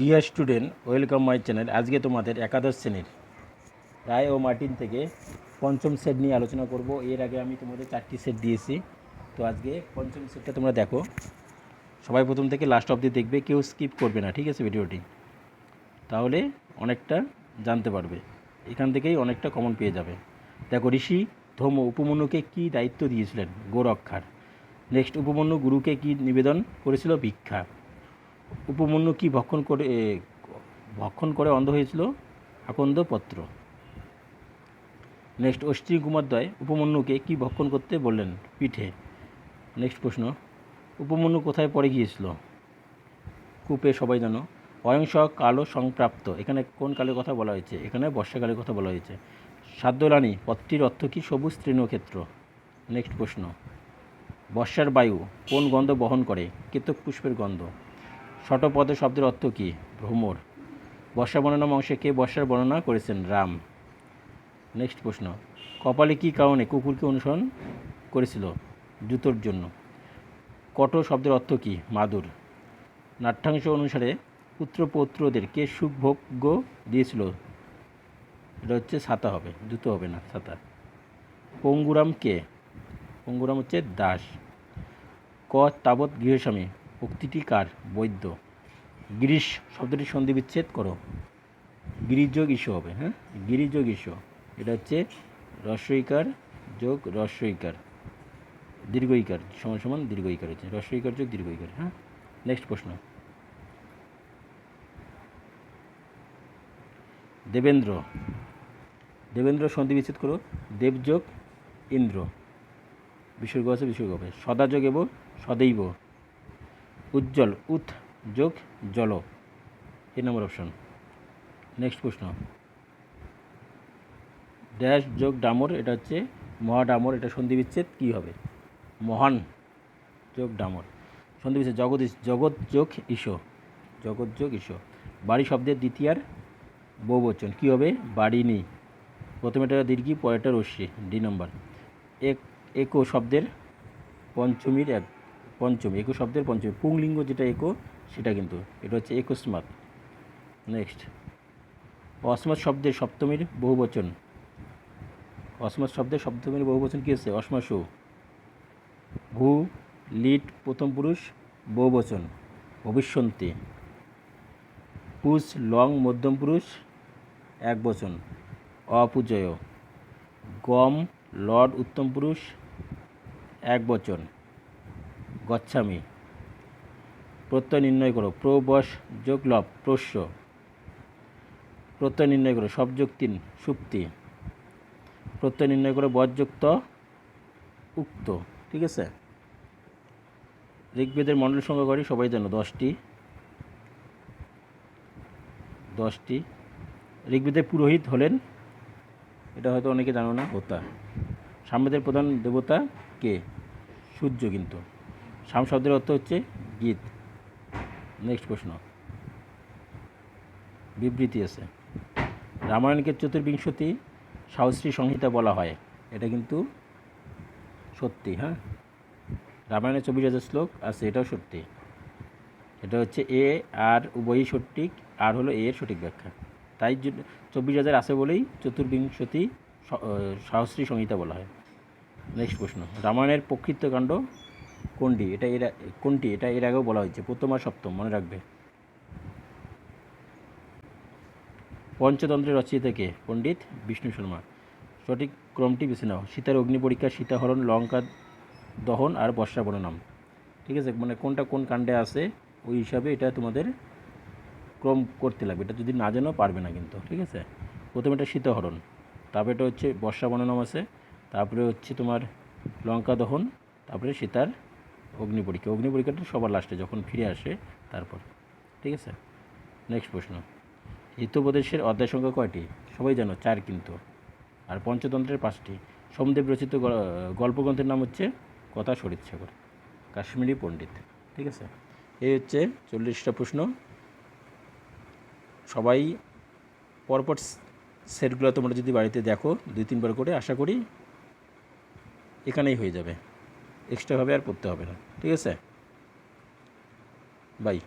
Dear student welcome my channel আজকে তোমাদের একাদশ শ্রেণির রায় ও মার্টিন থেকে পঞ্চম সেট নিয়ে আলোচনা করব। এর আগে আমি তোমাদের চারটি সেট দিয়েছি। তো আজকে পঞ্চম সেটটা তোমরা দেখো। সবাই প্রথম থেকে লাস্ট অবধি দেখবে, কেউ স্কিপ করবে না, ঠিক আছে ভিডিওটি? তাহলে অনেকটা জানতে পারবে। এখান থেকেই অনেকটা কমন পেয়ে যাবে। দেখো, ঋষি ধর্ম উপমন্যুকে কী দায়িত্ব দিয়েছিলেন? গোরক্ষার। নেক্সট উপমন্যু গুরুকে কি নিবেদন করেছিল? ভিক্ষা। উপমন্যু কি ভক্ষণ করে ভক্ষণ করে অন্ধ হয়েছিল? আকন্দ পত্র। নেক্সট অশ্বিনী কুমারদ্বয় উপমন্যুকে কি ভক্ষণ করতে বললেন? পিঠে। নেক্সট প্রশ্ন। উপমন্যু কোথায় পড়ে গিয়েছিল? কূপে সবাই জানো অয়ংস কালো সংপ্রাপ্ত। এখানে কোন কালের কথা বলা হয়েছে? এখানে বর্ষাকালের কথা বলা হয়েছে। সাদ্যরানী পত্রীর অর্থ কি? সবুজ তৃণক্ষেত্র। নেক্সট প্রশ্ন। বর্ষার বায়ু কোন গন্ধ বহন করে? কেতক পুষ্পের গন্ধ। শটপদ শব্দের অর্থ কী? ভ্রমর। বর্ষা বর্ণনা অংশে কে বর্ষার বর্ণনা করেছেন? রাম। নেক্সট প্রশ্ন। কপালে কী কারণে কুকুরকে অনুসরণ করেছিল জুতোর জন্য? কট শব্দের অর্থ কী? মাদুর। নাট্যাংশ অনুসারে পুত্রপৌত্রদের কে সুখভোগ্য দিয়েছিল? এটা হচ্ছে ছাতা হবে, জুতো হবে না, ছাতা। পঙ্গুরাম কে? পঙ্গুরাম হচ্ছে দাস। ক, তাবৎ গৃহস্বামী। উক্তিটি কার? বৈদ্য। গিরিশ শব্দটি সন্ধি বিচ্ছেদ করো। গিরিযোগ ইস্যু হবে হ্যাঁ? গিরিযোগ ইস্যু এটা হচ্ছে রস্বইকার যোগ রস্বইকার। দীর্ঘইকার, সমান সমান দীর্ঘইকার হচ্ছে। রস্বইকার যোগ দীর্ঘইকার হ্যাঁ? নেক্সট প্রশ্ন। দেবেন্দ্র। দেবেন্দ্র সন্ধি বিচ্ছেদ করো। দেবযোগ ইন্দ্র। বিসর্গ আছে, বিসর্গ হবে। সদাযোগ এবং সদৈব। উজ্জ্বল উৎ যোগ, জল। এই নম্বর অপশন নেক্সট প্রশ্ন। ড্যাশ যোগ, ডামর, এটা হচ্ছে মহা ডামর এটা সন্ধি বিচ্ছেদ কী হবে? মহান, যোগ, ডামর। সন্ধি বিচ্ছেদ, জগৎ জগৎ, যোগ ঈশো জগৎ, যোগ ঈশো বাড়ি শব্দের দ্বিতীয়ার বহুবচন। কী হবে? বাড়িনি প্রথমেটা দীর্ঘি, পরেরটা রশ্মি। ডি নম্বর। এক একো শব্দের পঞ্চমীর এক পঞ্চমী একো শব্দের পঞ্চম, পুংলিঙ্গ যেটা একো, সেটা কিন্তু, এটা হচ্ছে একস্মাত নেক্সট অসমাত শব্দের সপ্তমীর বহুবচন। অসমাত শব্দের সপ্তমীর বহুবচন কী হচ্ছে? অসমাসু ভূ, লিট, প্রথম পুরুষ, বহুবচন। ভবিষ্যন্তি পুষ, লং, মধ্যম পুরুষ, এক বচন। অপূজয়। গম, লর্ড, উত্তম পুরুষ, এক বচন। গচ্ছামি। প্রত্যয় নির্ণয় করো। প্রবশ যোগ লব প্রস্য প্রত্যয় নির্ণয় করো। সবযোগ তিন সুপ্তি। প্রত্যয় নির্ণয় করো। বজ্যুক্ত, উক্ত। ঠিক আছে? ঋগ্বেদের মণ্ডল সংখ্যা করি সবাই জানো। দশটি। দশটি। ঋগ্বেদের পুরোহিত হলেন। এটা হয়তো অনেকে জানো না। হোতা। সামবেদের প্রধান দেবতা কে? সূর্য কিন্তু। সাম শব্দের অর্থ হচ্ছে গীত। নেক্সট প্রশ্ন। বিবৃতি আছে। রামায়ণকে চতুর্বিংশতি সাহস্রী সংহিতা বলা হয়। এটা কিন্তু সত্যি হ্যাঁ? রামায়ণের চব্বিশ হাজার শ্লোক আছে, এটাও সত্যি। এটা হচ্ছে এ আর উভয়ই সঠিক, আর হলো এ এর সঠিক ব্যাখ্যা। তাই চব্বিশ হাজার আছে বলেই চতুর্বিংশতি সাহস্রী সংহিতা বলা হয়। নেক্সট প্রশ্ন। রামায়ণের প্রকৃত কাণ্ড কোনটি? এটা এর কোনটি? এটা এর আগেও বলা হয়েছে। প্রথম আর সপ্তম, মনে রাখবে। পঞ্চতন্ত্রের রচয়িতা কে? পণ্ডিত বিষ্ণু শর্মা। সঠিক ক্রমটি বেছে নাও। সীতার অগ্নি পরীক্ষা, সীতাহরণ, লঙ্কা দহন আর বর্ষা বননাম। ঠিক আছে? মানে কোনটা কোন কাণ্ডে আছে, ওই হিসাবে এটা তোমাদের ক্রম করতে লাগবে। এটা যদি না জানো, পারবে না কিন্তু। ঠিক আছে? প্রথমে এটা সীতাহরণ। তারপরে এটা হচ্ছে বর্ষা বননাম আছে। তারপরে হচ্ছে তোমার লঙ্কা দহন, তারপরে সীতার অগ্নি পরীক্ষা। অগ্নি সবার লাস্টে যখন ফিরে আসে, তারপর। ঠিক আছে? নেক্সট প্রশ্ন। হিতোপদেশের অধ্যায় সংখ্যা কয়টি? সবাই জানো, চার কিন্তু। আর পঞ্চতন্ত্রের পাঁচটি। সোমদেব রচিত গল্পগ্রন্থের নাম হচ্ছে কথা শরীর সাগর, কাশ্মীরি পণ্ডিত। ঠিক আছে? এই হচ্ছে চল্লিশটা প্রশ্ন। সবাই পরপর সেটগুলো তোমরা যদি বাড়িতে দেখো, দুই তিনবার করে, আশা করি এখানেই হয়ে যাবে। এক্সট্রাভাবে আর পড়তে হবে না ঠিক আছে? বাই